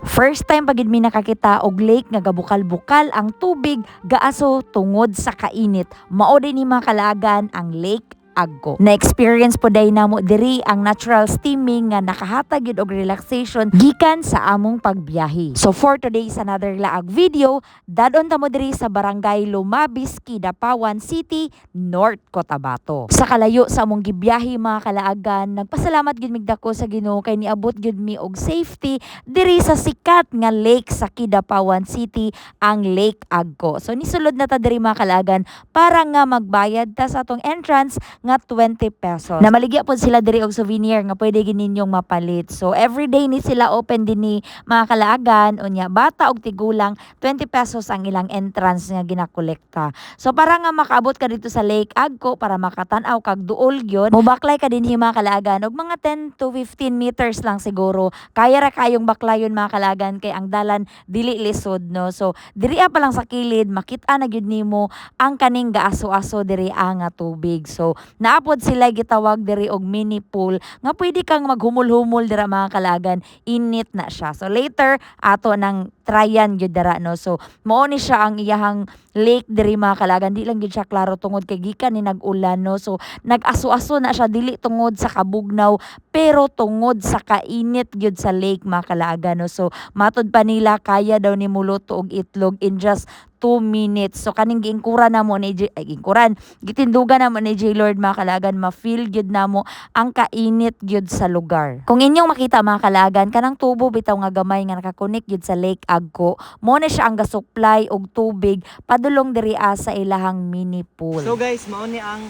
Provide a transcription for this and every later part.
First time pagid mi nakakita og lake nga gabukal-bukal ang tubig gaaso tungod sa kainit. Mao ni mga kalagan ang Lake Agco. Na-experience po day namo diri ang natural steaming nga nakahatag yun og relaxation gikan sa among pagbiyahe. So for today's another laag video, dadon ta mo diri sa barangay Lumabis, Kidapawan City, North Cotabato. Sa kalayo sa among gibiyahe mga kalaagan, nagpasalamat gid mig dako sa Ginoo kay niabot gid mi og safety diri sa sikat nga lake sa Kidapawan City, ang Lake Agco. So nisulod na ta diri mga kalaagan para nga magbayad ta sa atong entrance nga 20 pesos. Namaligya po sila diri og souvenir nga pwede gid ninyong mapalit. So everyday ni sila open din ni mga kalaagan unya bata og tigulang 20 pesos ang ilang entrance nga ginakolekta. So para nga makaabot ka dito sa Lake Agco para makatan-aw kag duol gyud, mobaklay ka din mga kalaagan og mga 10 to 15 meters lang siguro. Kaya ra kayong baklayon mga kalaagan kay ang dalan dili lisod no. So diri pa lang sa kilid makita na gyud nimo ang kaning gaaso-aso diri ang nga tubig. So naapod sila gitawag diri og mini pool nga pwede kang maghumul-humul dira mga kalagan. Init na siya. So later ato nang tryan gyud dira no? So mao ni siya ang iyahang lake diri mga kalagan. Di lang gyud siya klaro tungod kay gikan ni nag-ulan no? So nag-aso-aso na siya dili tungod sa kabugnaw pero tungod sa kainit gyud sa lake mga kalagan no? So matod pa nila kaya daw ni muluto og itlog in just 2 minutes. So kaning giingkura na mo ni J- ay giingkuran, gitindugan na mo ni J Lord mga kalagan ma-feel gyud na mo ang kainit gyud sa lugar. Kung inyong makita mga kalagan kanang tubo bitaw nga gamay nga nakakonek gyud sa Lake Agco, mo na siya ang gasupply og tubig padulong diri sa ilahang mini pool. So guys, mao ni ang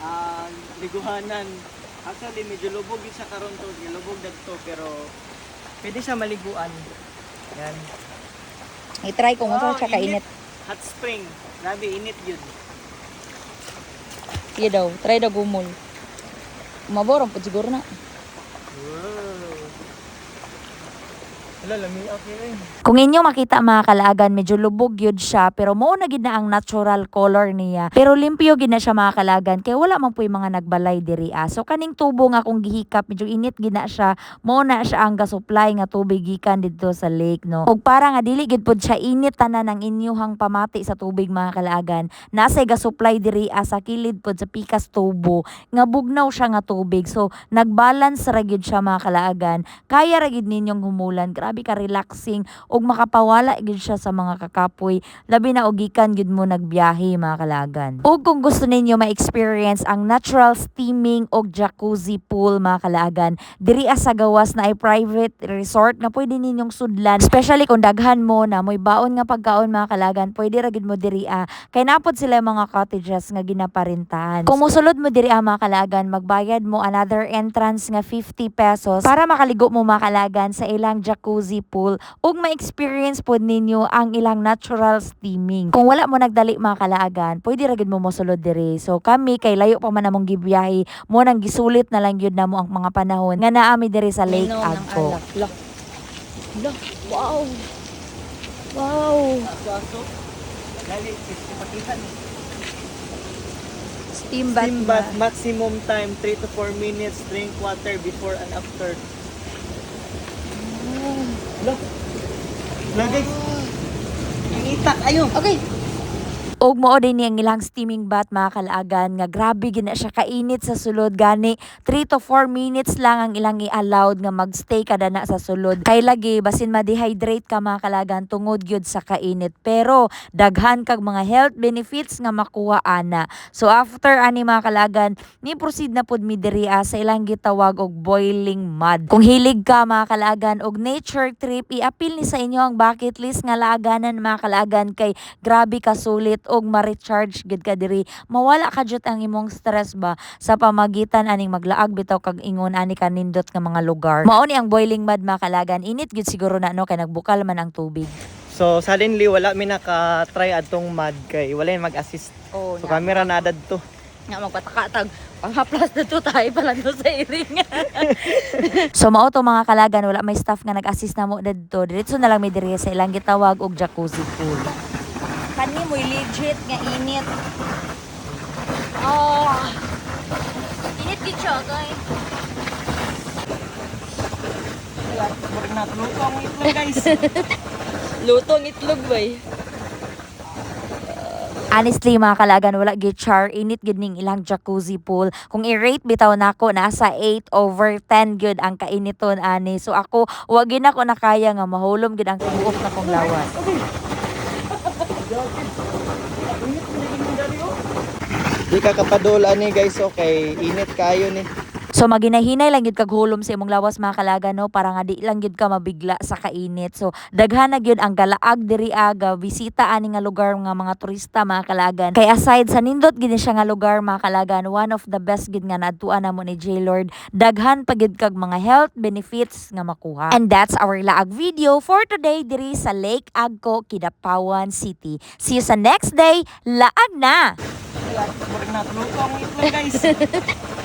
ah, liguhanan. Actually, medyo lubog yun siya karon to, lubog dagto pero pwede siya maliguan. Yan. i-try kung Oh, unsa siya kainit. Hot spring. Grabe init yun. Sige daw, try daw gumol. Maborong po siguro na. Wow. Wala, lami okay rin. Kung inyong makita mga kalaagan, medyo lubog yun siya, pero mo na gid na ang natural color niya. Pero limpyo gid na siya mga kalaagan, kay wala man yung mga nagbalay diri ah. So kaning tubo nga kung gihikap, medyo init gid na siya, mo na siya ang gasupply nga tubig gikan dito sa lake no. Ug para nga dili gid pod siya init tanan ang inyuhang pamati sa tubig mga kalaagan. Nasay gasupply diri ah, sa kilid pod sa pikas tubo nga bugnaw siya nga tubig. So nagbalance ra gyud siya mga kalaagan. Kaya ra gid ninyong humulan. Grabe ka relaxing ug makapawala gyud siya sa mga kakapoy labi na og gikan gyud mo nagbiyahe mga kalagan. Ug kung gusto ninyo ma-experience ang natural steaming og jacuzzi pool mga kalagan, diri sa gawas na ay private resort nga pwede ninyong sudlan, especially kung daghan mo na mo'y baon nga pagkaon mga kalagan, pwede ra gyud mo diri ah. Kay napod sila mga cottages nga ginaparintahan. Kung mosulod mo diri ah, mga kalagan, magbayad mo another entrance nga 50 pesos para makaligo mo mga kalagan sa ilang jacuzzi pool ug ma-experience pod ninyo ang ilang natural steaming. Kung wala mo nagdali mga kalaagan, pwede ra gid mo mosulod diri. So kami kay layo pa man namong gibiyahe, mo nang gisulit na lang gyud namo ang mga panahon nga naami diri sa Lake Agco. Wow. Wow. Steam Steam bath maximum time 3 to 4 minutes. Drink water before and after. Guys. Ang itak ayo. Okay. Og mao din ang ilang steaming bath mga kalaagan nga grabe gina siya kainit sa sulod. Gani 3 to 4 minutes lang ang ilang i-allowed nga magstay kada na sa sulod. Kay lagi basin ma-dehydrate ka mga kalagan tungod gyud sa kainit. Pero daghan kag mga health benefits nga makuha ana. So after ani mga kalagan ni proceed na pud mi diri ah, sa ilang gitawag og boiling mud. Kung hilig ka mga kalagan og nature trip i-appeal ni sa inyo ang bucket list nga laaganan mga kalagan kay grabe ka sulit og ma-recharge gid ka diri. Mawala ka jud ang imong stress ba sa pamagitan aning maglaag bitaw kag ingon ani ka nindot nga mga lugar. Mao ni ang boiling mud mga kalagan. Init gid siguro na no? Kay nagbukal man ang tubig. So suddenly wala mi naka-try adtong mud kay wala yung mag-assist. oh So camera na adad to. nga magpatakatag panghaplas na to tayo pala no sa iring so mao to mga kalagan. Wala may staff nga nag-assist na mo dito diretso na lang may diri sa ilang gitawag og jacuzzi pool kani mo legit nga init oh init gid siya guys Murag natuluto ang itlog guys. Lutong itlog ba Honestly, mga kalagan, wala gid char init gid ning ilang jacuzzi pool. Kung i-rate bitaw nako nasa 8 over 10 gyud ang kainiton ani. So ako wa gid ako nakaya nga mahulom gid ang tibuok na kong lawas. Di ka kapadol ani guys okay. Init kayo ni. So maginahinay lang gid kag hulom sa imong lawas mga kalagan no para nga di lang gid ka mabigla sa kainit. So daghan na gyud ang galaag diri aga bisita ani nga lugar nga mga turista mga kalagan. Kay aside sa nindot gid siya nga lugar mga kalagan, one of the best gid nga naadtuan namo ni J Lord. Daghan pa gid kag mga health benefits nga makuha. And that's our laag video for today diri sa Lake Agco, Kidapawan City. See you sa next day. Laag na! Guys.